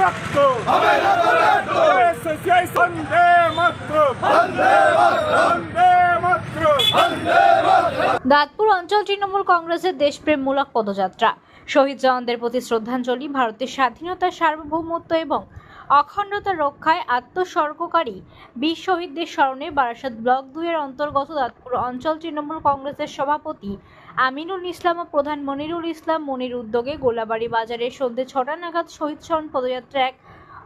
রক্ত বন্দে মাতরম বন্দে মাতরম দাঁতপুর অঞ্চল তৃণমূল কংগ্রেসের দেশপ্রেমমূলক পদযাত্রা। শহীদ জওয়ানদের প্রতি শ্রদ্ধাঞ্জলি ভারতের স্বাধীনতা সার্বভৌমত্ব এবং অখণ্ডতা রক্ষায় আত্মসর্গকারী বীর শহীদদের স্মরণে বারাসাত ব্লক দুইয়ের অন্তর্গত দাঁতপুর অঞ্চল তৃণমূল কংগ্রেসের সভাপতি আমিনুল ইসলাম ও প্রধান মনিরুল ইসলাম মনির উদ্যোগে গোলাবাড়ি বাজারে সন্ধ্যে ছটা নাগাদ শহীদ স্মরণ পদযাত্রা এক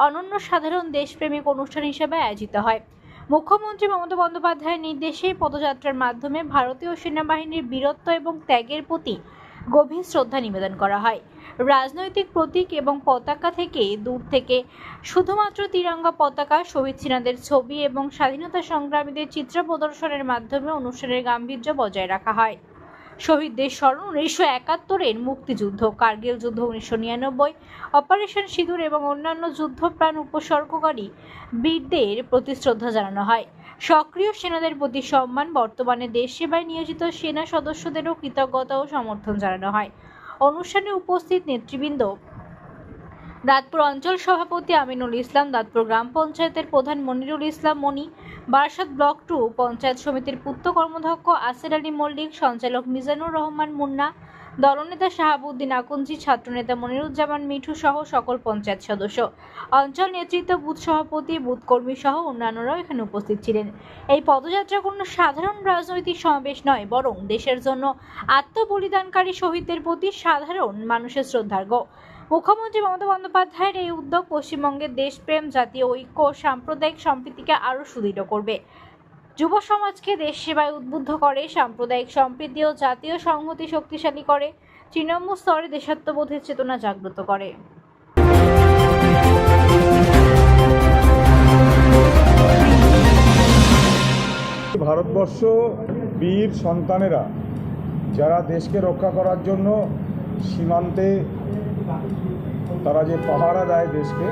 অনন্য সাধারণ দেশপ্রেমিক অনুষ্ঠান হিসেবে আয়োজিত হয়। মুখ্যমন্ত্রী মমতা বন্দ্যোপাধ্যায়ের নির্দেশে পদযাত্রার মাধ্যমে ভারতীয় সেনাবাহিনীর বীরত্ব এবং ত্যাগের প্রতি গভীর শ্রদ্ধা নিবেদন করা হয়। রাজনৈতিক প্রতীক এবং পতাকা থেকে দূর থেকে শুধুমাত্র তিরঙ্গা পতাকা, শহীদ সিনাদের ছবি এবং স্বাধীনতা সংগ্রামীদের চিত্র প্রদর্শনের মাধ্যমে অনুষ্ঠানের গাম্ভীর্য বজায় রাখা হয়। শহীদদের স্মরণ উনিশশো একাত্তরের মুক্তিযুদ্ধ, কার্গিল যুদ্ধ উনিশশো নিরানব্বই, অপারেশন সিঁদুর এবং অন্যান্য যুদ্ধপ্রাণ উপসর্গকারী বীরদের প্রতি শ্রদ্ধা জানানো হয়। সক্রিয় সেনাদের প্রতি সম্মান বর্তমানে দেশ সেবায় নিয়োজিত সেনা সদস্যদেরও কৃতজ্ঞতা ও সমর্থন জানানো হয়। অনুষ্ঠানে উপস্থিত নেতৃবৃন্দ দাঁতপুর অঞ্চল সভাপতি আমিনুল ইসলাম, দাঁতপুর গ্রাম পঞ্চায়েতের প্রধান মনিরুল ইসলাম মনি বারাসাত ব্লক টু পঞ্চায়েত সমিতির পূর্ত কর্মধ্যক্ষ আসের আলী মল্লিক, সঞ্চালক মিজানুর রহমান মুন্না, দলনেতা শাহাবুদ্দিন আকুঞ্জি ছাত্রনেতা মনিরুজ্জামান মিঠু সহ সকল পঞ্চায়েত সদস্য। অঞ্চল নেতৃত্ব, বুথ সভাপতি, বুথ কর্মী সহ অন্যান্যরাও এখানে উপস্থিত ছিলেন। এই পদযাত্রা কোনো সাধারণ রাজনৈতিক সমাবেশ নয়, বরং দেশের জন্য আত্মবলিদানকারী শহীদদের প্রতি সাধারণ মানুষের শ্রদ্ধার্ঘ মুখ্যমন্ত্রী মমতা বন্দ্যোপাধ্যায়ের এই উদ্যোগ পশ্চিমবঙ্গের দেশপ্রেম, জাতীয় ঐক্য, সাম্প্রদায়িক সম্প্রীতিকে আরও সুদৃঢ় করবে। যুব সমাজকে দেশ সেবায় উদ্বুদ্ধ করে, সাম্প্রদায়িক সম্প্রীতি ও জাতীয় সংহতি শক্তিশালী করে, তৃণমূল স্তরে দেশাত্মবোধের চেতনা জাগ্রত করে। ভারতবর্ষ বীর সন্তানেরা, যারা দেশকে রক্ষা করার জন্য সীমান্তে তারা যে পাহারা দেয় দেশকে,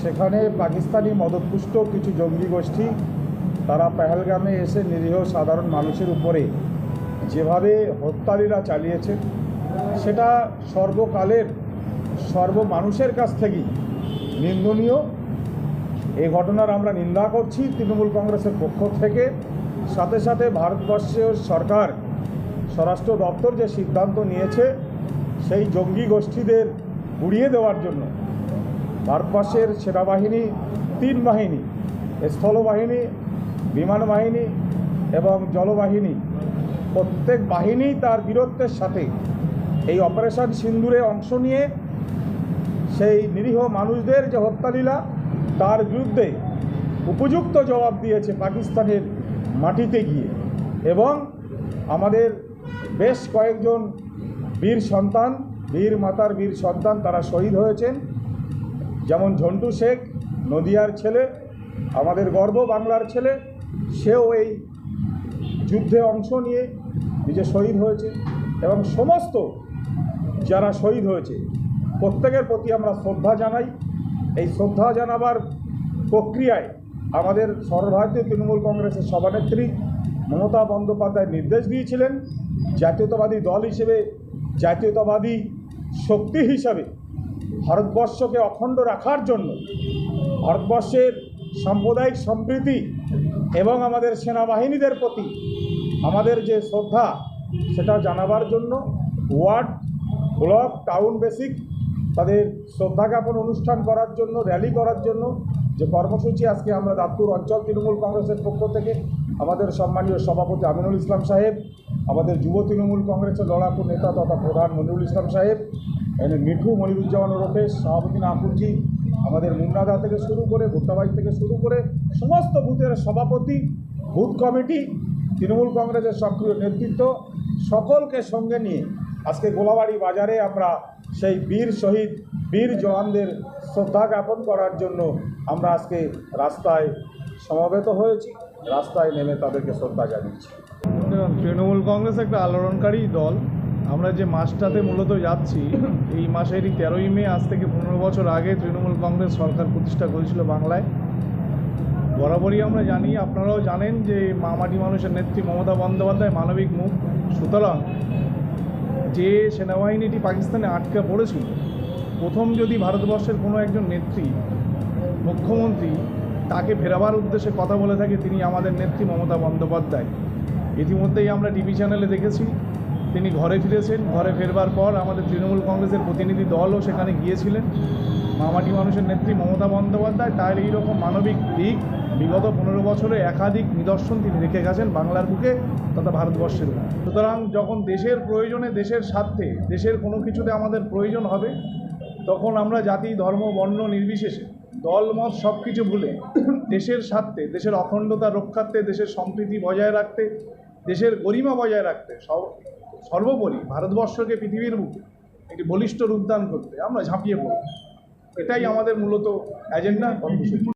সেখানে পাকিস্তানি মদপুষ্ট কিছু জঙ্গি গোষ্ঠী, তারা পেহেলগামে এসে নিরীহ সাধারণ মানুষের উপরে যেভাবে হত্যালীলা চালিয়েছে, সেটা সর্বকালের সর্ব মানুষের কাছ থেকেই নিন্দনীয়। এই ঘটনার আমরা নিন্দা করছি তৃণমূল কংগ্রেসের পক্ষ থেকে। সাথে সাথে ভারতবর্ষের সরকার, স্বরাষ্ট্র দপ্তর যে সিদ্ধান্ত নিয়েছে সেই জঙ্গি গোষ্ঠীদের উড়িয়ে দেওয়ার জন্য ভারতবর্ষের সেনাবাহিনী, তিন বাহিনী, স্থলবাহিনী, বিমান বাহিনী এবং জলবাহিনী, প্রত্যেক বাহিনী তার বীরত্বের সাথে এই অপারেশন সিন্দুরে অংশ নিয়ে সেই নিরীহ মানুষদের যে হত্যালীলা, তার বিরুদ্ধে উপযুক্ত জবাব দিয়েছে পাকিস্তানের মাটিতে গিয়ে এবং আমাদের বেশ কয়েকজন সন্তান, বীর মাতার বীর সন্তান তারা শহীদ হয়েছেন। যেমন ঝন্টু শেখ, নদিয়ার ছেলে, আমাদের গর্ব বাংলার ছেলে, সেও এই যুদ্ধে অংশ নিয়ে নিজে শহীদ হয়েছে এবং সমস্ত যারা শহীদ হয়েছে, প্রত্যেকের প্রতি আমরা শ্রদ্ধা জানাই। এই শ্রদ্ধা জানাবার প্রক্রিয়ায় আমাদের সর্বভারতীয় তৃণমূল কংগ্রেসের সভানেত্রী মমতা বন্দ্যোপাধ্যায় নির্দেশ দিয়েছিলেন, জাতীয়তাবাদী দল হিসেবে জাতীয়তাবাদী শক্তি হিসাবে ভারতবর্ষকে অখণ্ড রাখার জন্য ভারতবর্ষের সাম্প্রদায়িক সম্প্রীতি এবং আমাদের সেনাবাহিনীদের প্রতি আমাদের যে শ্রদ্ধা, সেটা জানাবার জন্য ওয়ার্ড, ব্লক, টাউন বেসিক তাদের শ্রদ্ধা জ্ঞাপন অনুষ্ঠান করার জন্য, র্যালি করার জন্য যে কর্মসূচি আজকে আমরা দাঁতপুর অঞ্চল তৃণমূল কংগ্রেসের পক্ষ থেকে আমাদের সম্মানীয় সভাপতি আমিনুল ইসলাম সাহেব আমাদের যুব তৃণমূল কংগ্রেসের লড়াকু নেতা তথা প্রধান মনিরুল ইসলাম সাহেব এখানে মিঠু, মনিরুজ্জামান ওরফে সভাপতি নাকুরজি আমাদের মুন্নাদা থেকে শুরু করে ভুট্টাবাই থেকে শুরু করে সমস্ত বুথের সভাপতি, বুথ কমিটি, তৃণমূল কংগ্রেসের সক্রিয় নেতৃত্ব, সকলকে সঙ্গে নিয়ে আজকে গোলাবাড়ি বাজারে আমরা সেই বীর শহীদ, বীর জওয়ানদের শ্রদ্ধা জ্ঞাপন করার জন্য আমরা আজকে রাস্তায় সমাবেত হয়েছি। রাস্তায় নেমে তাদেরকে শ্রদ্ধা জানিয়েছি। তৃণমূল কংগ্রেস একটা আলোড়নকারী দল। আমরা যে মাসটাতে মূলত যাচ্ছি, এই মাসেরই তেরোই মে, আজ থেকে পনেরো বছর আগে তৃণমূল কংগ্রেস সরকার প্রতিষ্ঠা করেছিল বাংলায়। বরাবরই আমরা জানি, আপনারাও জানেন যে মামাটি মানুষের নেত্রী মমতা বন্দ্যোপাধ্যায় মানবিক মুখ। সুতরাং যে সেনাবাহিনীটি পাকিস্তানে আটকে পড়েছিল, প্রথম যদি ভারতবর্ষের কোনো একজন নেত্রী, মুখ্যমন্ত্রী, তাকে ফেরাবার উদ্দেশ্যে কথা বলে থাকে, তিনি আমাদের নেত্রী মমতা বন্দ্যোপাধ্যায়। ইতিমধ্যেই আমরা টিভি চ্যানেলে দেখেছি। তিনি ঘরে ফিরেছেন। ঘরে ফেরবার পর আমাদের তৃণমূল কংগ্রেসের প্রতিনিধি দলও সেখানে গিয়েছিলেন। মামাটি মানুষের নেত্রী মমতা বন্দ্যোপাধ্যায়, তার এইরকম মানবিক দিক বিগত পনেরো বছরে একাধিক নিদর্শন তিনি রেখে গেছেন বাংলার বুকে তথা ভারতবর্ষের সুতরাং যখন দেশের প্রয়োজনে দেশের স্বার্থে, দেশের কোনো কিছুতে আমাদের প্রয়োজন হবে, তখন আমরা জাতি, ধর্ম, বর্ণ নির্বিশেষে দল মত সব কিছু ভুলে দেশের স্বার্থে, দেশের অখণ্ডতা রক্ষার্থে, দেশের সম্প্রীতি বজায় রাখতে, দেশের গরিমা বজায় রাখতে সর্বোপরি ভারতবর্ষকে পৃথিবীর মুখে একটি বলিষ্ঠ রূপদান করতে আমরা ঝাঁপিয়ে পড়ব। এটাই আমাদের মূলত কর্মসূচি